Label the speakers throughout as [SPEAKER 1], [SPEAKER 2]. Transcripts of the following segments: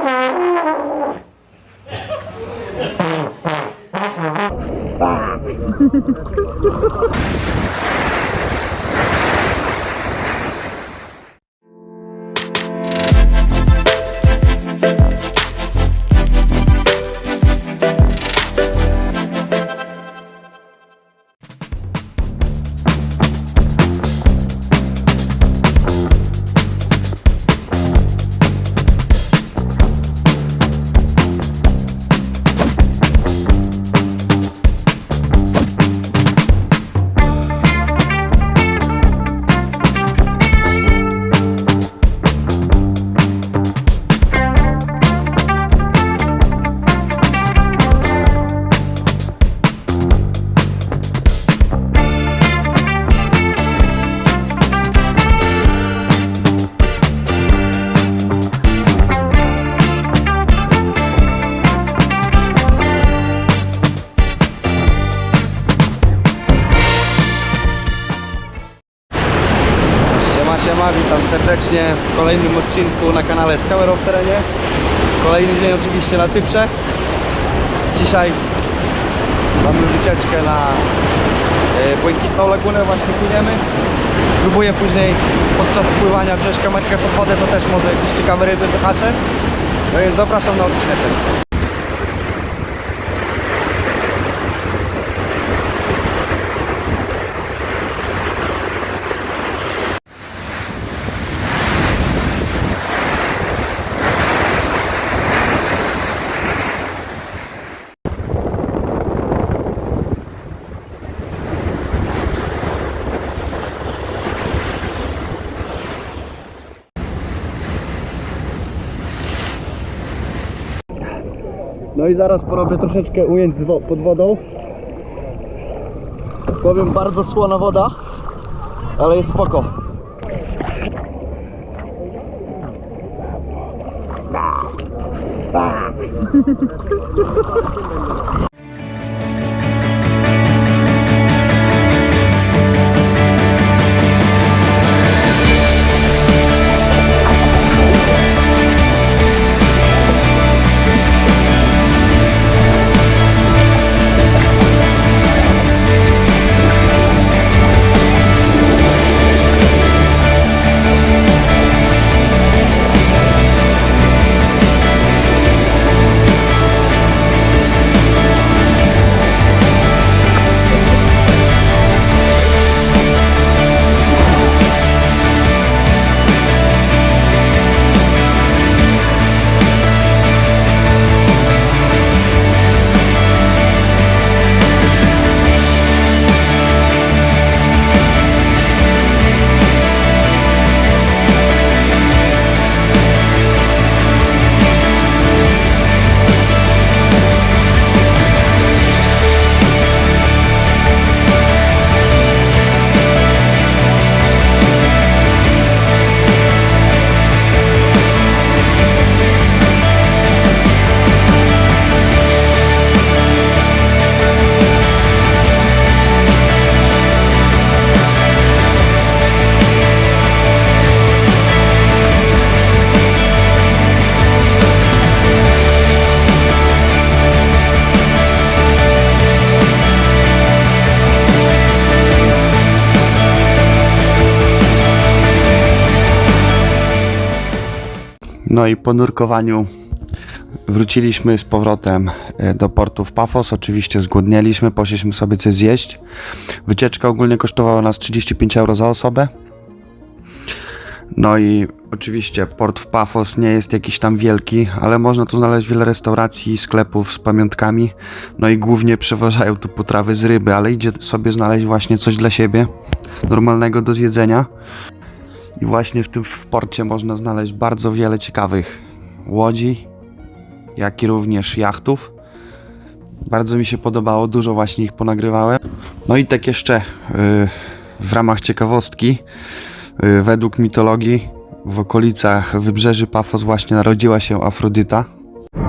[SPEAKER 1] Siema, siema, witam serdecznie w kolejnym odcinku na kanale Scour w terenie. Kolejny dzień oczywiście na Cyprze. Dzisiaj mamy wycieczkę na e, Błękitną Lagunę, właśnie płyniemy. Spróbuję później podczas pływania wziąć kamerkę pod wodę, to też może jakieś ciekawe ryby wyhaczę. No więc zapraszam na odcinek. No i zaraz porobię troszeczkę ujęć pod wodą. Powiem bardzo słona woda, ale jest spoko. No i po nurkowaniu wróciliśmy z powrotem e, do portu w Pafos. Oczywiście zgłodnieliśmy, poszliśmy sobie coś zjeść. Wycieczka ogólnie kosztowała nas 35 euro za osobę. No i oczywiście port w Pafos nie jest jakiś tam wielki, ale można tu znaleźć wiele restauracji, sklepów z pamiątkami. No i głównie przeważają tu potrawy z ryby, ale idzie sobie znaleźć właśnie coś dla siebie, normalnego do zjedzenia. I właśnie w tym w porcie można znaleźć bardzo wiele ciekawych łodzi, jak i również jachtów. Bardzo mi się podobało, dużo właśnie ich ponagrywałem. No i tak jeszcze yy, w ramach ciekawostki, yy, według mitologii w okolicach wybrzeży Pafos właśnie narodziła się Afrodyta.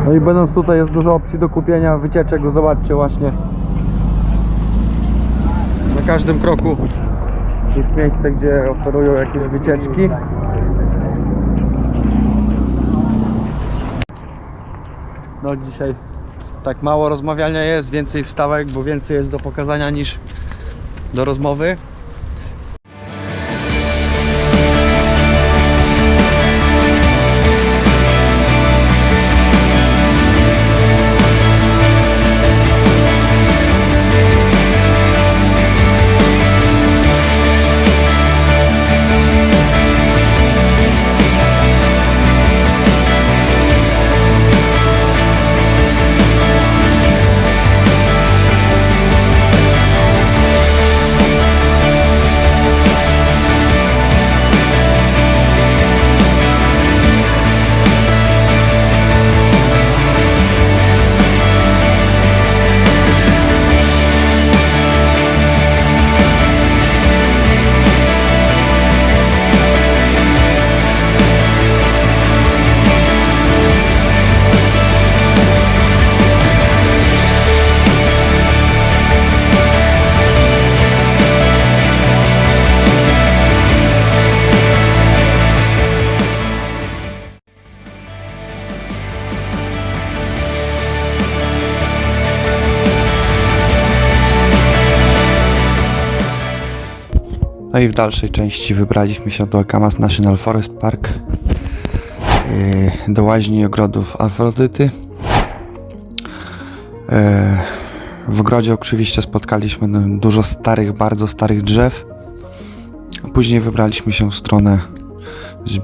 [SPEAKER 1] No i będąc tutaj jest dużo opcji do kupienia wycieczek, zobaczcie właśnie na każdym kroku jest miejsce, gdzie oferują jakieś wycieczki.
[SPEAKER 2] No dzisiaj tak mało rozmawiania jest, więcej wstawek, bo więcej jest do pokazania niż do rozmowy.
[SPEAKER 1] No i w dalszej części wybraliśmy się do Akamas National Forest Park, yy, do łaźni ogrodów Afrodyty. Yy, W ogrodzie oczywiście spotkaliśmy no, dużo starych, bardzo starych drzew. Później wybraliśmy się w stronę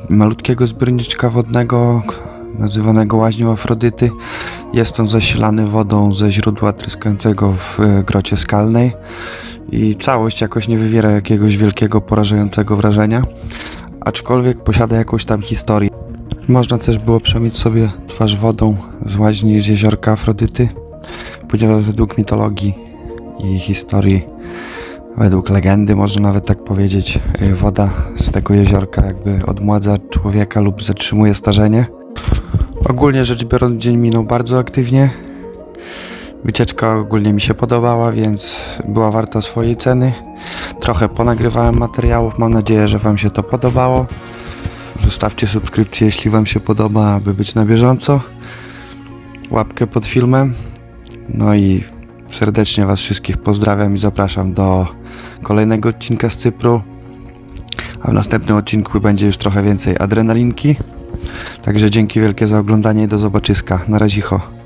[SPEAKER 1] malutkiego zbiorniczka wodnego, nazywanego łaźnią Afrodyty. Jest on zasilany wodą ze źródła tryskającego w e, grocie skalnej i całość jakoś nie wywiera jakiegoś wielkiego, porażającego wrażenia, aczkolwiek posiada jakąś tam historię. Można też było przemyć sobie twarz wodą z łaźni z jeziorka Afrodyty, ponieważ według mitologii i historii, według legendy, można nawet tak powiedzieć, y, woda z tego jeziorka jakby odmładza człowieka lub zatrzymuje starzenie. Ogólnie rzecz biorąc, dzień minął bardzo aktywnie. Wycieczka ogólnie mi się podobała, więc była warta swojej ceny. Trochę ponagrywałem materiałów, mam nadzieję, że Wam się to podobało. Zostawcie subskrypcję, jeśli Wam się podoba, aby być na bieżąco. Łapkę pod filmem. No i serdecznie Was wszystkich pozdrawiam i zapraszam do kolejnego odcinka z Cypru. A w następnym odcinku będzie już trochę więcej adrenalinki. Także dzięki wielkie za oglądanie i do zobaczyska. Na razie.